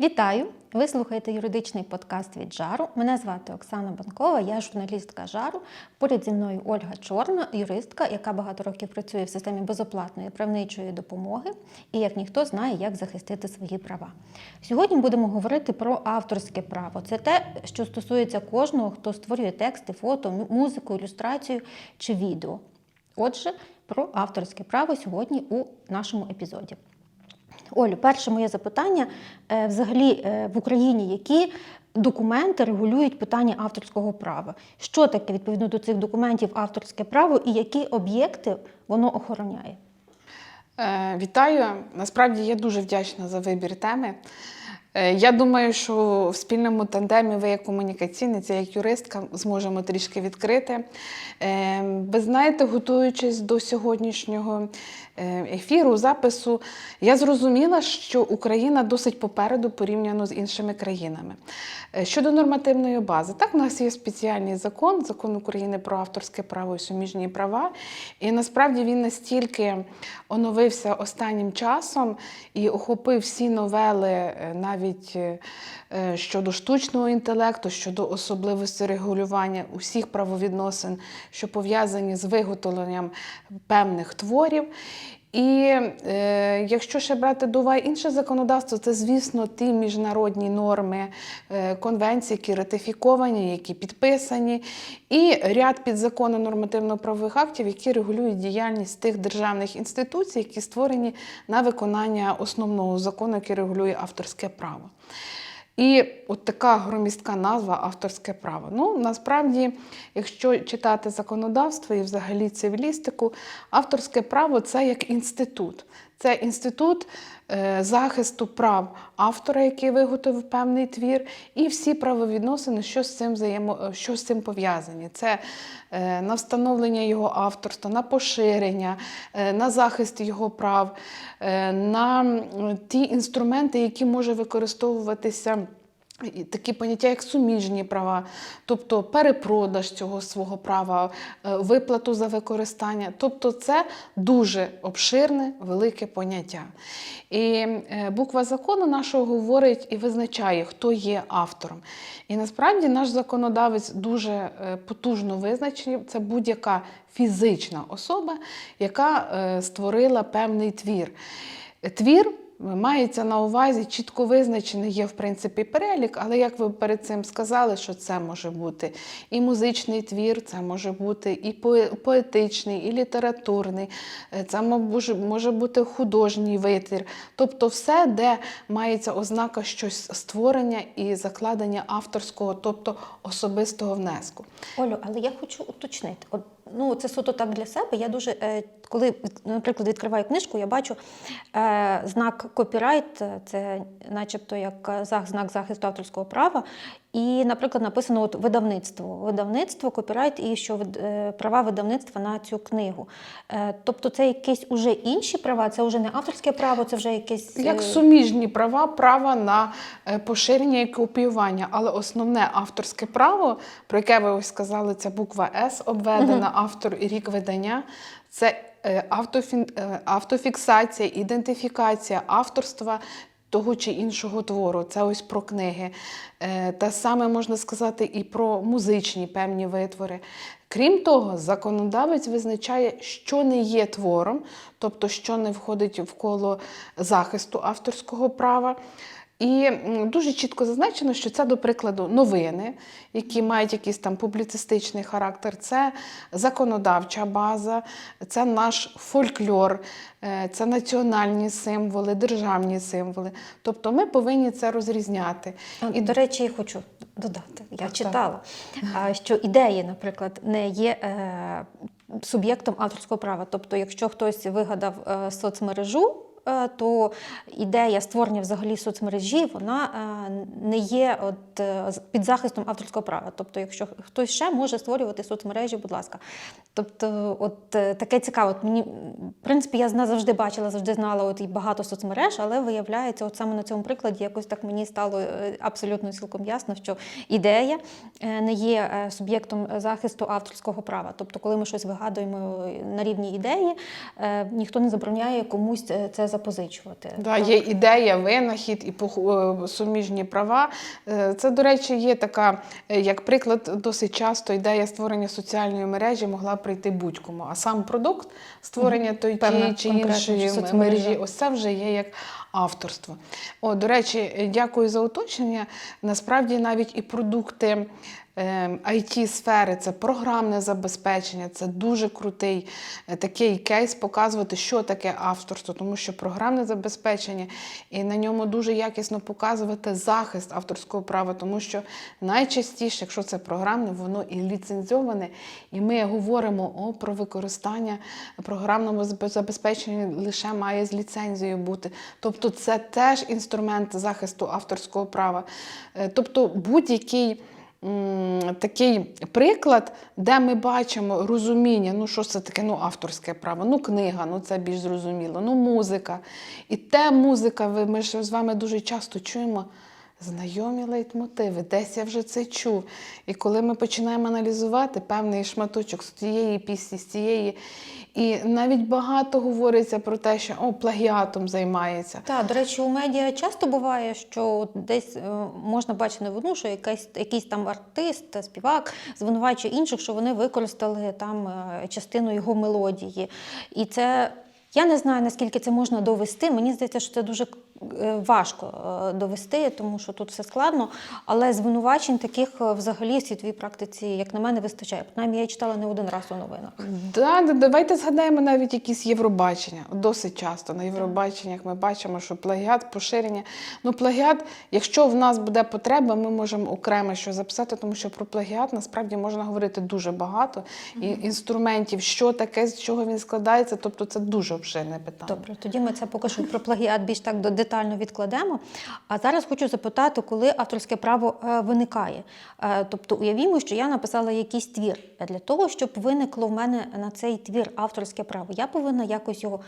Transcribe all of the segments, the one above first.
Вітаю! Ви слухаєте юридичний подкаст від Жару. Мене звати Оксана Банкова, я журналістка Жару. Поряд зі мною Ольга Чорна, юристка, яка багато років працює в системі безоплатної правничої допомоги і як ніхто знає, як захистити свої права. Сьогодні будемо говорити про авторське право. Це те, що стосується кожного, хто створює тексти, фото, музику, ілюстрацію чи відео. Отже, про авторське право сьогодні у нашому епізоді. Олю, перше моє запитання е, взагалі е, в Україні які документи регулюють питання авторського права? Що таке відповідно до цих документів авторське право і які об'єкти воно охороняє? Е, Вітаю. Насправді я дуже вдячна за вибір теми. Е, Я думаю, що в спільному тандемі ви як комунікаційниця, як юристка, зможемо трішки відкрити. Е, Ви знаєте, готуючись до сьогоднішнього е, ефіру, запису, я зрозуміла, що Україна досить попереду порівняно з іншими країнами. Щодо нормативної бази, так, у нас є спеціальний закон, закон України про авторське право і суміжні права. І насправді він настільки оновився останнім часом і охопив всі новели е, навіть е, е, щодо штучного інтелекту, щодо особливості регулювання усіх правовідносин, що пов'язані з виготовленням певних творів. І е, якщо ще брати до уваги інше законодавство, це, звісно, ті міжнародні норми е, конвенції, які ратифіковані, які підписані, і ряд підзаконно нормативно-правових актів, які регулюють діяльність тих державних інституцій, які створені на виконання основного закону, який регулює авторське право. І от така громістка назва авторське право. Ну, насправді, якщо читати законодавство і взагалі цивілістику, авторське право це як інститут. Це інститут захисту прав автора, який виготовив певний твір, і всі правовідносини, що з цим взаємо, що з цим пов'язані. Це е, на встановлення його авторства, на поширення, е, на захист його прав, е, на ті інструменти, які може використовуватися. Такі поняття, як суміжні права, тобто перепродаж цього свого права, е, виплату за використання. Тобто це дуже обширне, велике поняття. І е, буква закону нашого говорить і визначає, хто є автором. І насправді наш законодавець дуже е, потужно визначив, це будь-яка фізична особа, яка створила певний твір. Твір Мається на увазі чітко визначений є в принципі перелік, але як ви перед цим сказали, що це може бути і музичний твір, це може бути і поетичний, і літературний, е, це може, бути художній витвір. Тобто все, де мається ознака щось створення і закладення авторського, тобто особистого внеску. Олю, але я хочу уточнити. Ну, це суто так для себе. Я дуже, е, коли, наприклад, відкриваю книжку, я бачу е, знак копірайт, е, це начебто як знак захисту авторського права. І, наприклад, написано от видавництво. Видавництво, копірайт і що вид- е, права видавництва на цю книгу. Е, тобто це якісь уже інші права, це вже не авторське право, це вже якесь. е, Як суміжні права, права на поширення і копіювання, але основне авторське право, про яке ви ось сказали, це буква С обведена, автор і рік видання. Це автофін- автофіксація, ідентифікація авторства того чи іншого твору. Це ось про книги. Та саме можна сказати і про музичні певні витвори. Крім того, законодавець визначає, що не є твором, тобто що не входить в коло захисту авторського права. І дуже чітко зазначено, що це, до прикладу, новини, які мають якийсь там публіцистичний характер, це законодавча база, це наш фольклор, е, це національні символи, державні символи. Тобто ми повинні це розрізняти. А, І До речі, я хочу додати. Я Так, читала, а, що ідеї, наприклад, не є е, суб'єктом авторського права. Тобто, якщо хтось вигадав е, соцмережу, то ідея створення взагалі соцмережі вона е, не є от, е, під захистом авторського права. Тобто, якщо хтось ще може створювати соцмережі, будь ласка. Тобто, от е, таке цікаво. От мені, в принципі, я завжди бачила, завжди знала от і багато соцмереж, але виявляється, от саме на цьому прикладі якось так мені стало е, абсолютно цілком ясно, що ідея е, не є е, суб'єктом захисту авторського права. Тобто, коли ми щось вигадуємо на рівні ідеї, е, ніхто не забороняє комусь е, це записати. Запозичувати. Да, Так. є ідея, винахід і е, суміжні права. Е, Це, до речі, є така, е, як приклад, досить часто ідея створення соціальної мережі могла прийти будь-кому. А сам продукт створення тої Певна чи іншої мережі, ось це вже є як авторство. О, до речі, дякую за уточнення. Насправді навіть і продукти. It сфери це програмне забезпечення, це дуже крутий е, такий кейс показувати, що таке авторство, тому що програмне забезпечення і на ньому дуже якісно показувати захист авторського права, тому що найчастіше, якщо це програмне, воно і ліцензьоване, і ми говоримо про використання програмного забезпечення лише має з ліцензією бути. Тобто це теж інструмент захисту авторського права. Е, Тобто будь-який такий приклад, де ми бачимо розуміння, ну що це таке, ну авторське право, ну книга, ну це більш зрозуміло, ну музика. І те музика, ми ж з вами дуже часто чуємо. Знайомі лейтмотиви, десь я вже це чув. І коли ми починаємо аналізувати певний шматочок з цієї пісні, з цієї, і навіть багато говориться про те, що о, плагіатом займається. Так, до речі, у медіа часто буває, що десь е, можна бачити новину, що якийсь, якийсь там артист, співак звинувачує інших, що вони використали там е, частину його мелодії. І це. Я не знаю, наскільки це можна довести. Мені здається, що це дуже важко е, довести, тому що тут все складно. Але звинувачень таких е, взагалі в світовій практиці, як на мене, вистачає. Принаймні, я читала не один раз у новинах. Да, да, давайте згадаємо навіть якісь Євробачення. Досить часто на Євробаченнях ми бачимо, що плагіат, поширення. Ну, плагіат, якщо в нас буде потреба, ми можемо окремо що записати, тому що про плагіат насправді можна говорити дуже багато і інструментів, що таке, з чого він складається. Тобто це дуже обширне питання. Добре, тоді ми це поки що про плагіат більш так до- детально відкладемо. А зараз хочу запитати, коли авторське право е, виникає. Е, Тобто, уявімо, що я написала якийсь твір. Для того, щоб виникло в мене на цей твір авторське право, я повинна якось його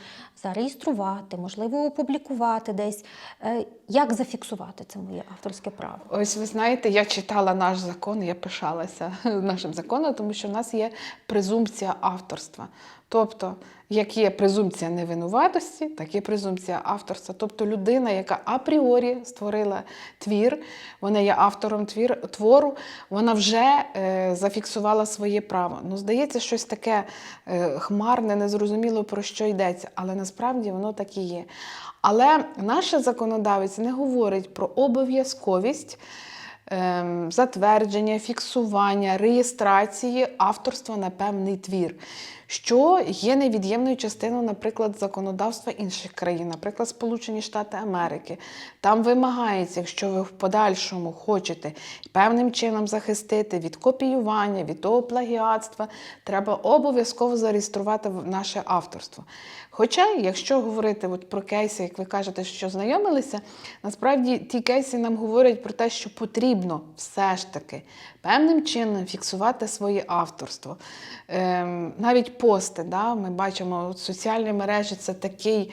зареєструвати, можливо, опублікувати десь. Е, Як зафіксувати це моє авторське право? Ось ви знаєте, я читала наш закон, я пишалася нашим законом, тому що в нас є презумпція авторства. Тобто, як є презумпція невинуватості, так є презумпція авторства. Тобто людина, яка апріорі створила твір, вона є автором твір, твору, вона вже е, зафіксувала своє право. Ну, здається, щось таке е, хмарне, незрозуміло про що йдеться, але насправді воно так і є. Але наша законодавець не говорить про обов'язковість ем, затвердження, фіксування, реєстрації авторства на певний твір, що є невід'ємною частиною, наприклад, законодавства інших країн, наприклад, Сполучені Штати Америки. Там вимагається, якщо ви в подальшому хочете певним чином захистити від копіювання, від того плагіатства, треба обов'язково зареєструвати наше авторство. Хоча, якщо говорити от про кейси, як ви кажете, що знайомилися, насправді ті кейси нам говорять про те, що потрібно все ж таки певним чином фіксувати своє авторство. Ем, навіть пости, да, ми бачимо, от соціальні мережі це такий.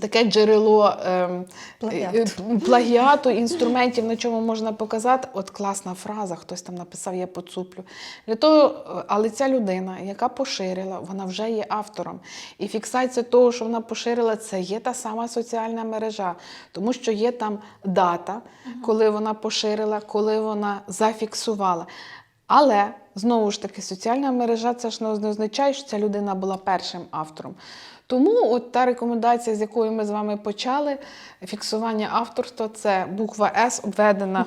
Таке джерело ем, Плагіату. е, е, плагіату, інструментів, на чому можна показати. От класна фраза, хтось там написав, я поцуплю. Для того, е, але ця людина, яка поширила, вона вже є автором. І фіксація того, що вона поширила, це є та сама соціальна мережа, тому що є там дата, коли вона поширила, коли вона зафіксувала. Але знову ж таки, соціальна мережа це ж не означає, що ця людина була першим автором. Тому от та рекомендація, з якою ми з вами почали, фіксування авторства, це буква С обведена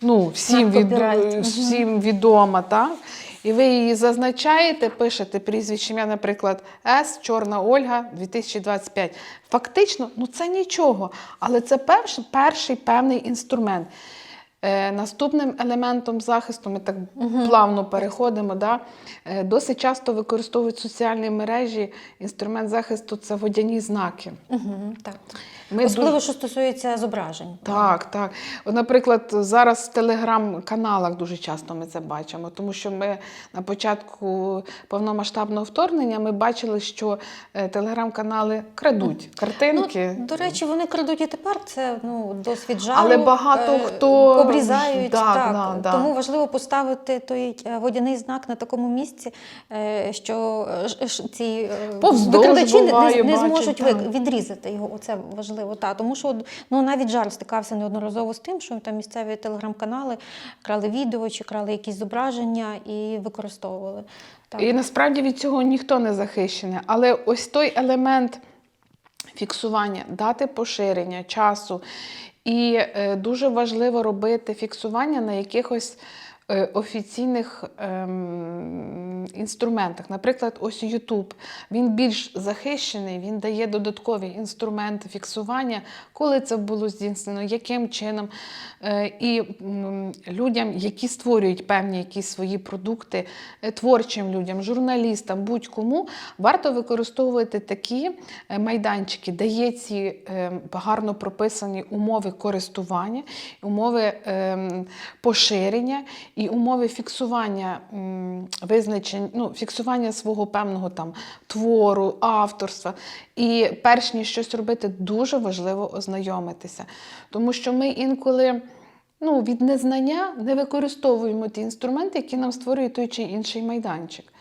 ну, всім, від, всім відома, так? І ви її зазначаєте, пишете прізвище ім'я, наприклад, С, Чорна Ольга, 2025. Фактично, ну це нічого, але це перший, перший певний інструмент. Е, Наступним елементом захисту, ми так плавно переходимо, да, е, досить часто використовують соціальні мережі. Інструмент захисту це водяні знаки. Угу, так. Ми Особливо, дуже- що стосується зображень. Так, так. От, наприклад, зараз в телеграм-каналах дуже часто ми це бачимо, тому що ми на початку повномасштабного вторгнення ми бачили, що е, телеграм-канали крадуть картинки. Ну, до речі, вони крадуть і тепер. Це ну, досвід жару. Але багато Е, хто обрізають. Так, так, да, да. Тому важливо поставити той е, водяний знак на такому місці, е, що е, ці викрадачі не, не зможуть так. відрізати його. Оце важливо. Та, тому що ну, навіть жар стикався неодноразово з тим, що там місцеві телеграм-канали крали відео чи крали якісь зображення і використовували. Так. І насправді від цього ніхто не захищений. Але ось той елемент фіксування, дати поширення, часу. І е, дуже важливо робити фіксування на якихось офіційних ем, інструментах. Наприклад, ось YouTube. Він більш захищений, він дає додаткові інструменти фіксування, коли це було здійснено, яким чином. Е, і м, людям, які створюють певні якісь свої продукти, е, творчим людям, журналістам, будь-кому, варто використовувати такі е, майданчики, де є ці е, гарно прописані умови користування, умови ем, поширення і умови фіксування визначень, ну, фіксування свого певного там твору, авторства. І перш ніж щось робити, дуже важливо ознайомитися. Тому що ми інколи ну, від незнання не використовуємо ті інструменти, які нам створює той чи інший майданчик.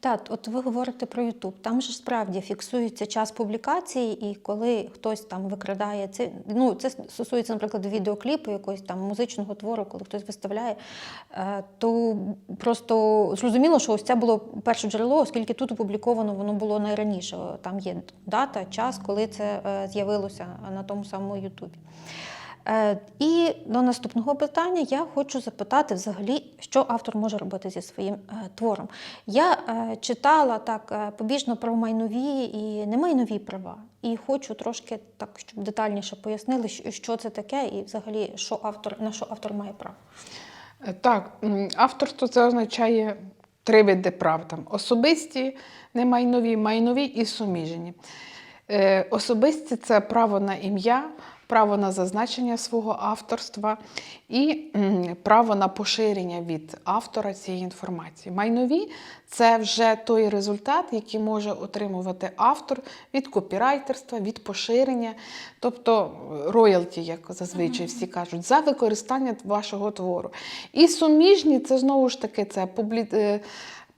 Так, от ви говорите про YouTube. Там же справді фіксується час публікації, і коли хтось там викрадає це. Ну це стосується, наприклад, відеокліпу, якогось там музичного твору, коли хтось виставляє, е, то просто зрозуміло, що ось це було перше джерело, оскільки тут опубліковано воно було найраніше. Там є дата, час, коли це е, з'явилося на тому самому Ютубі. Е, І до наступного питання я хочу запитати взагалі, що автор може робити зі своїм е, твором. Я е, читала так побіжно про майнові і немайнові права, і хочу трошки так, щоб детальніше пояснили, що це таке, і взагалі що автор на що автор має право. Так, авторство це означає три види прав: там особисті, немайнові, майнові і суміжені. Е, Особисті це право на ім'я, право на зазначення свого авторства і право на поширення від автора цієї інформації. Майнові це вже той результат, який може отримувати автор від копірайтерства, від поширення, тобто роялті, як зазвичай всі кажуть, за використання вашого твору. І суміжні це знову ж таки це публі...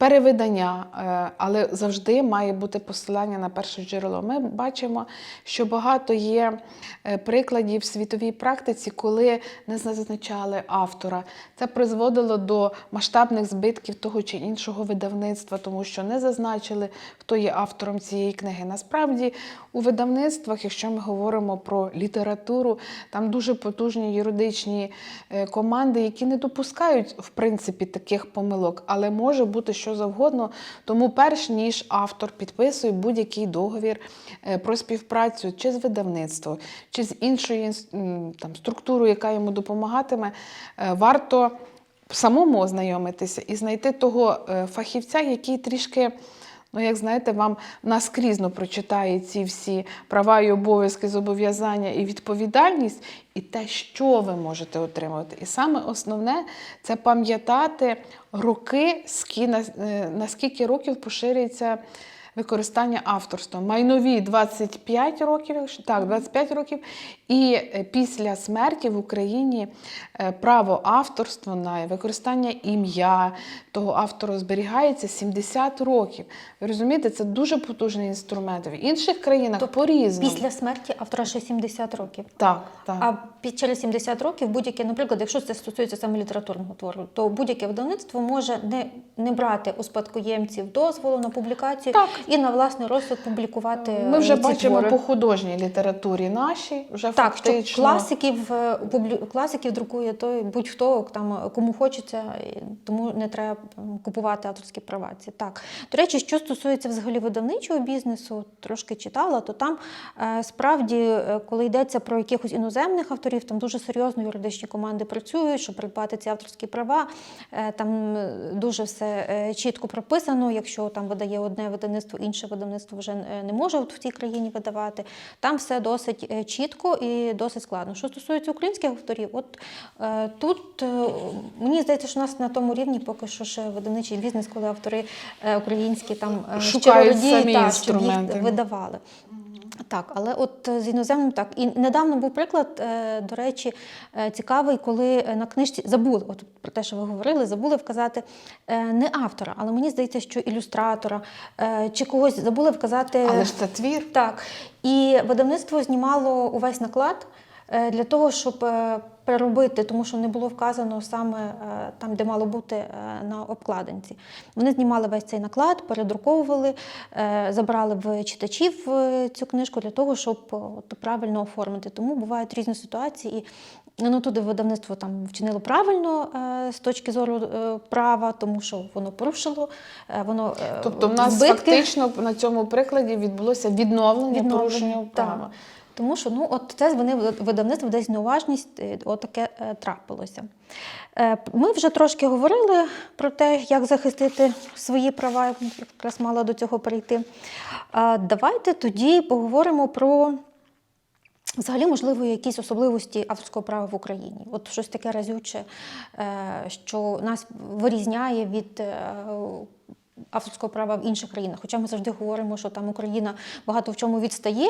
перевидання, е, але завжди має бути посилання на перше джерело. Ми бачимо, що багато є е, прикладів в світовій практиці, коли не зазначали автора. Це призводило до масштабних збитків того чи іншого видавництва, тому що не зазначили, хто є автором цієї книги. Насправді, у видавництвах, якщо ми говоримо про літературу, там дуже потужні юридичні е, команди, які не допускають в принципі таких помилок, але може бути що завгодно. Тому, перш ніж автор підписує будь-який договір е, про співпрацю чи з видавництвом, чи з іншою там, структурою, яка йому допомагатиме, е, варто самому ознайомитися і знайти того е, фахівця, який трішки. Ну, як знаєте, вам наскрізно прочитає ці всі права і обов'язки, зобов'язання і відповідальність, і те, що ви можете отримувати. І саме основне це пам'ятати роки, на- е, наскільки років поширюється використання авторства. Майнові 25 років, так, 25 років. І е, після смерті в Україні е, право авторства на використання ім'я того автора зберігається 70 років. Ви розумієте, це дуже потужний інструмент. В інших країнах по-різному. Після смерті автора ще 70 років. Так, так. А під через 70 років будь-яке, наприклад, якщо це стосується саме літературного твору, то будь-яке видавництво може не, не брати у спадкоємців дозволу на публікацію Так. І на власний розсуд публікувати. Ми вже е, ці бачимо твори. по художній літературі нашій, вже Так, що класиків е, класиків друкує той будь-хто там е, кому хочеться, тому не треба купувати авторські права. Ці так. До речі, що стосується взагалі видавничого бізнесу, трошки читала, то там справді, коли йдеться про якихось іноземних авторів, там дуже серйозно юридичні команди працюють, щоб придбати ці авторські права. Там дуже все чітко прописано. Якщо там видає одне видавництво, інше видавництво вже е, не може от в тій країні видавати. Там все досить е, чітко і досить складно. Що стосується українських авторів, от е, тут е, мені здається, що у нас на тому рівні поки що ще видавничий бізнес, коли автори е, українські там е, Шукають щиро радіють, самі та, щоб їх видавали. Так, але от е, з іноземним так. І недавно був приклад, е, до речі, е, цікавий, коли на книжці забули, от про те, що ви говорили, забули вказати не автора, але мені здається, що ілюстратора чи когось забули вказати. Але ж це твір. Так. І видавництво знімало увесь наклад для того, щоб е, переробити, тому що не було вказано саме е, там, де мало бути е, на обкладинці. Вони знімали весь цей наклад, передруковували, е, забрали в читачів е, цю книжку для того, щоб е, правильно оформити. Тому бувають різні ситуації. І Ну, туди видавництво там вчинило правильно е, з точки зору е, права, тому що воно порушило, е, воно е, Тобто, в нас збитки. фактично на цьому прикладі відбулося відновлення, Відновлення, порушення так. права. Тому що ну, от це вони видавництво десь неуважність, е, отаке е, трапилося. Е, Ми вже трошки говорили про те, як захистити свої права, якраз мала до цього перейти. А Давайте тоді поговоримо про. Взагалі, можливо, якісь особливості авторського права в Україні. От щось таке разюче, е, що нас вирізняє від е, авторського права в інших країнах. Хоча ми завжди говоримо, що там Україна багато в чому відстає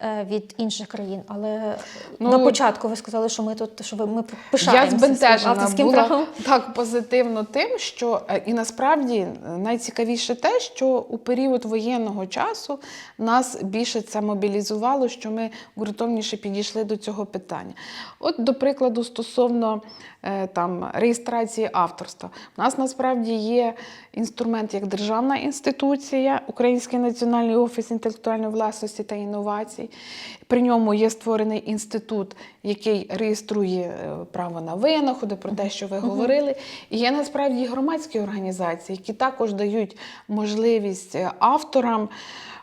е, від інших країн. Але Ну, на початку ви сказали, що ми тут що ви ми Я пишаємося своїм збентежена авторським була правом. так позитивно тим, що е, і насправді е, найцікавіше те, що у період воєнного часу нас більше це мобілізувало, що ми ґрунтовніше підійшли до цього питання. От, до прикладу, стосовно там реєстрації авторства, у нас насправді є інструмент як державна інституція, Український національний офіс інтелектуальної власності та інновацій. При ньому є створений інститут, який реєструє е, право на винаходи, про те, що ви говорили. І є насправді громадські організації, які також дають можливість е, авторам.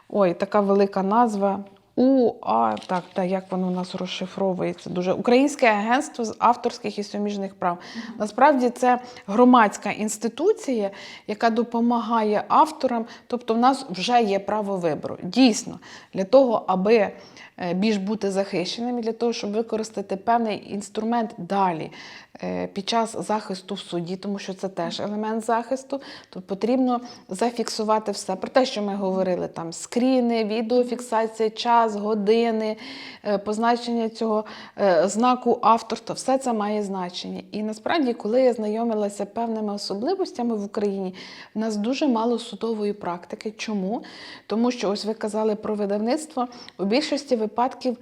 Ой, така велика назва. УА, так, так, як воно у нас розшифровується дуже Українське агентство з авторських і суміжних прав. Насправді це громадська інституція, яка допомагає авторам. Тобто, в нас вже є право вибору. Дійсно, для того, аби е, більш бути захищеним, для того, щоб використати певний інструмент далі під час захисту в суді, тому що це теж елемент захисту, то потрібно зафіксувати все. Про те, що ми говорили, там скріни, відеофіксація, час, години, е, позначення цього е, знаку авторства, все це має значення. І насправді, коли я знайомилася певними особливостями в Україні, в нас дуже мало судової практики. Чому? Тому що ось ви казали про видавництво. У більшості випадків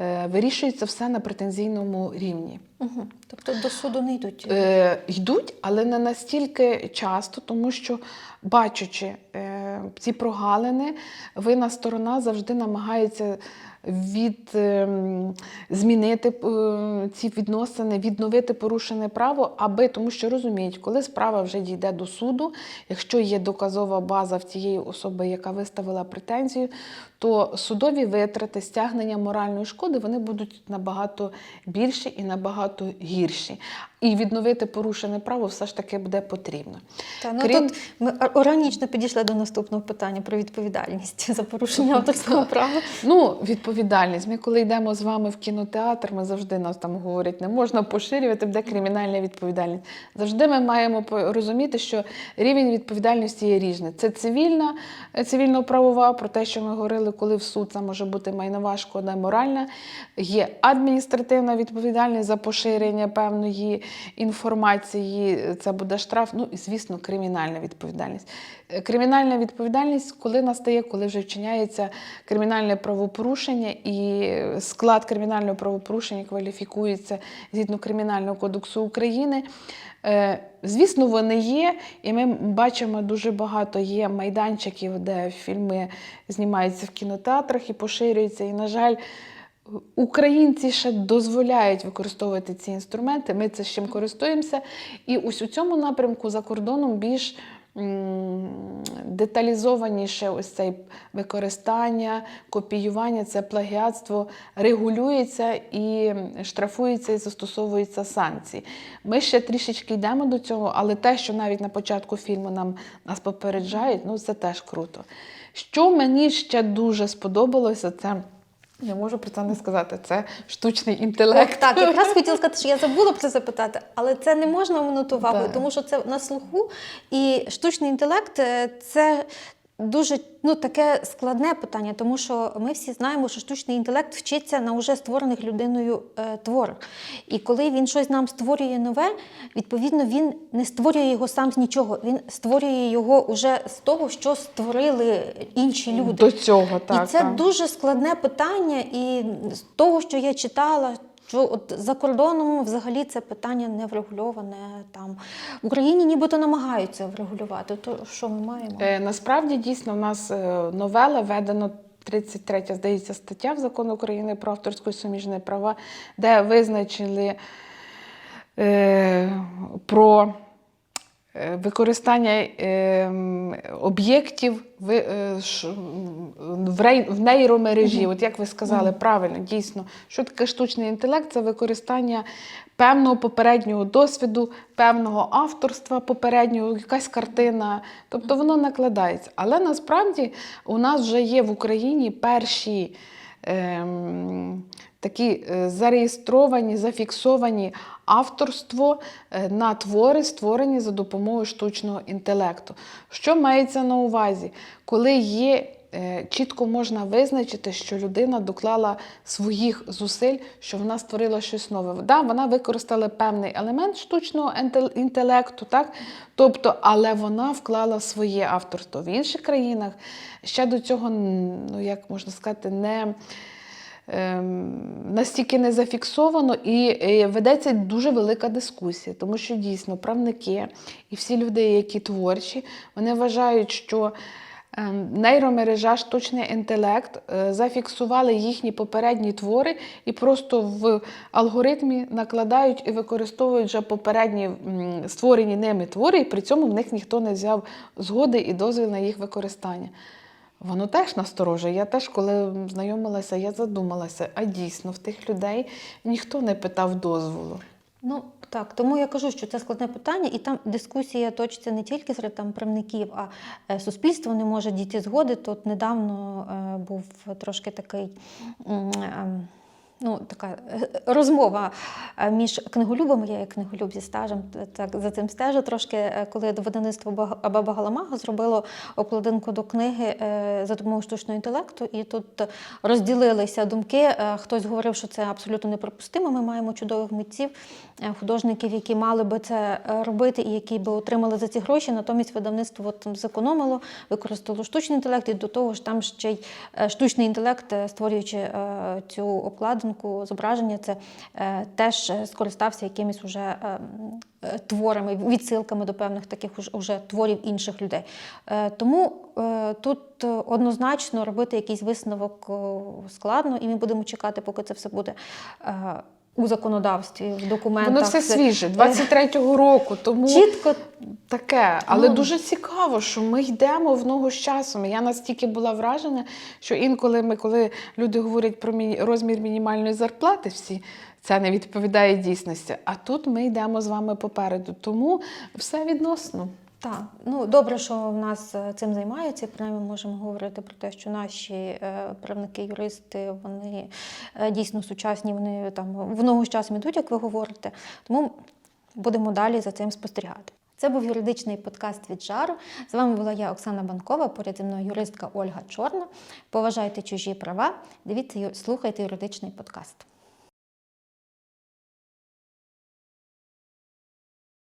е, вирішується все на претензійному рівні. Угу. Тобто до суду не йдуть. Е, йдуть, але не настільки часто, тому що, бачачи е, ці прогалини, винна сторона завжди намагається від, е, змінити е, ці відносини, відновити порушене право, аби тому що розуміють, коли справа вже дійде до суду, якщо є доказова база в тієї особи, яка виставила претензію, то судові витрати, стягнення моральної шкоди вони будуть набагато більші і набагато гірші. І відновити порушене право все ж таки буде потрібно. Та, ну, крім- Тут ми органічно підійшли до наступного питання про відповідальність за порушення авторського права. Ну, відповідальність. Ми, коли йдемо з вами в кінотеатр, ми завжди нас там говорять, не можна поширювати, буде кримінальна відповідальність. Завжди ми маємо розуміти, що рівень відповідальності є різний. Це цивільна, е, цивільно-правова, про те, що ми говорили, коли в суд це може бути майнова шкода, моральна. Є адміністративна відповідальність за поширення певної інформації, це буде штраф. Ну і звісно, кримінальна відповідальність. Е, Кримінальна відповідальність, коли настає, коли вже вчиняється кримінальне правопорушення, і склад кримінального правопорушення кваліфікується згідно Кримінального кодексу України. Е, Звісно, вони є, і ми бачимо дуже багато є майданчиків, де фільми знімаються в кінотеатрах і поширюються. І, на жаль, Українці ще дозволяють використовувати ці інструменти. Ми це чим користуємося. І ось у цьому напрямку за кордоном більш деталізованіше ось це використання, копіювання, це плагіатство регулюється і штрафується і застосовуються санкції. Ми ще трішечки йдемо до цього, але те, що навіть на початку фільму нам нас попереджають, ну це теж круто. Що мені ще дуже сподобалося, це. Я можу про це не сказати. Це штучний інтелект. так, якраз хотіла сказати, що я забула про це запитати, але це не можна минути увагою, Так. тому що це на слуху. І штучний інтелект е, це дуже ну, таке складне питання, тому що ми всі знаємо, що штучний інтелект вчиться на вже створених людиною е, творах. І коли він щось нам створює нове, відповідно, він не створює його сам з нічого, він створює його вже з того, що створили інші люди. До цього, так. і це так. дуже складне питання, і з того, що я читала. Що от за кордоном взагалі це питання не врегульоване там в Україні, нібито намагаються врегулювати. То що ми маємо? Е, Насправді дійсно в нас е, новела введено 33, здається, стаття в закону України про авторську і суміжні права, де визначили е, про використання е, об'єктів ви- е, ш- м, в в нейромережі. От як ви сказали, правильно, дійсно, що таке штучний інтелект? Це використання певного попереднього досвіду, певного авторства попереднього, якась картина. Тобто воно накладається. Але насправді у нас вже є в Україні перші. Ем, такі е, зареєстровані, зафіксовані авторство е, на твори, створені за допомогою штучного інтелекту. Що мається на увазі? Коли є е, чітко можна визначити, що людина доклала своїх зусиль, що вона створила щось нове. Да, вона використала певний елемент штучного інтелекту, так? тобто, але вона вклала своє авторство. В інших країнах ще до цього, ну як можна сказати, не настільки не зафіксовано і е, ведеться дуже велика дискусія, тому що дійсно правники і всі люди, які творчі, вони вважають, що ем, нейромережа, штучний інтелект е, зафіксували їхні попередні твори і просто в алгоритмі накладають і використовують вже попередні створені ними твори, і при цьому в них ніхто не взяв згоди і дозвіл на їх використання. Воно теж насторожує. Я теж, коли знайомилася, я задумалася, а дійсно в тих людей ніхто не питав дозволу. Ну так, тому я кажу, що це складне питання, і там дискусія точиться не тільки серед там правників, а е, суспільство не може дійти згоди. Тут недавно е, був трошки такий. Е, Ну, така е, розмова е, між книголюбами, я як книголюб зі стажем, так за цим стежу трошки, е, коли видавництво Баба Галамага зробило обкладинку до книги за допомогою штучного інтелекту, і тут розділилися думки. Хтось говорив, що це абсолютно неприпустимо. Ми маємо чудових митців, художників, які мали би це робити і які би отримали за ці гроші. Натомість видавництво от, там зекономило, використало штучний інтелект, і до того ж там ще й штучний інтелект, створюючи цю обкладинку, зображення, це е, теж е, скористався якимись уже е, творами, відсилками до певних таких уж- уже творів інших людей. Тому тут однозначно робити якийсь висновок складно, і ми будемо чекати, поки це все буде. У законодавстві, в документах. Воно все свіже, е, 23-го року, тому Чітко таке. Але Ну. дуже цікаво, що ми йдемо в ногу з часом. Я настільки була вражена, що інколи ми, коли люди говорять про міні- розмір мінімальної зарплати, всі це не відповідає дійсності. А тут ми йдемо з вами попереду. Тому все відносно. Так, ну добре, що в нас е, цим займаються. Принаймні можемо говорити про те, що наші е, правники, юристи, вони е, дійсно сучасні, вони там в ногу з часом ідуть, як ви говорите. Тому будемо далі за цим спостерігати. Це був юридичний подкаст від жару. З вами була я, Оксана Банкова, поряд зі мною юристка Ольга Чорна. Поважайте чужі права. Дивіться, слухайте юридичний подкаст.